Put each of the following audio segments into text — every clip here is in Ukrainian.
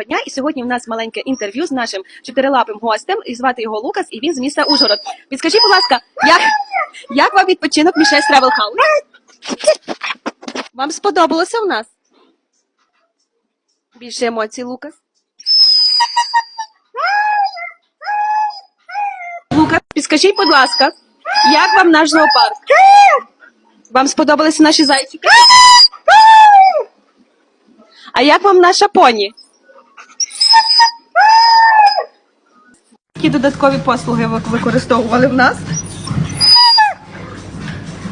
Дня, і сьогодні у нас маленьке інтерв'ю з нашим чотирилапим гостем, і звати його Лукас, і він з міста Ужгород. Підскажіть, будь ласка, як, як вам відпочинок Мішель Travel House? Вам сподобалося у нас? Більше емоцій, Лукас? Лукас, підскажіть, будь ласка, як вам наш зоопарк? Вам сподобалися наші зайчики? А як вам наша поні? Які додаткові послуги ви використовували в нас?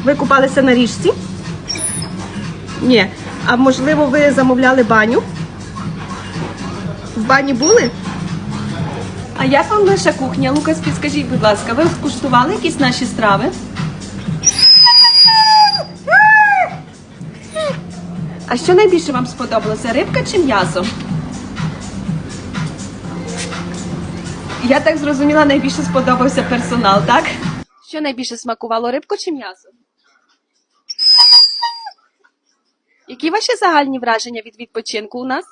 Ви купалися на річці? Ні. А можливо, ви замовляли баню? В бані були? А як вам наша кухня? Лукас, підскажіть, будь ласка, ви скуштували якісь наші страви? А що найбільше вам сподобалося? Рибка чи м'ясо? Я так зрозуміла, найбільше сподобався персонал, так? Що найбільше смакувало рибку чи м'ясо? Які ваші загальні враження від відпочинку у нас?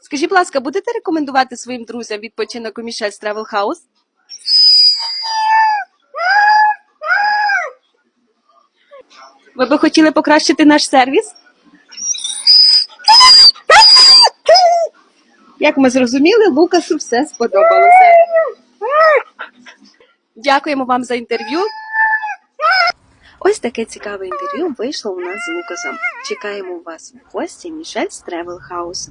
Скажіть, будь ласка, будете рекомендувати своїм друзям відпочинок у Мішель Travel House? Ви би хотіли покращити наш сервіс? Як ми зрозуміли, Лукасу все сподобалося. Дякуємо вам за інтерв'ю. Ось таке цікаве інтерв'ю вийшло у нас з Лукасом. Чекаємо вас в гості Мішель Travel House.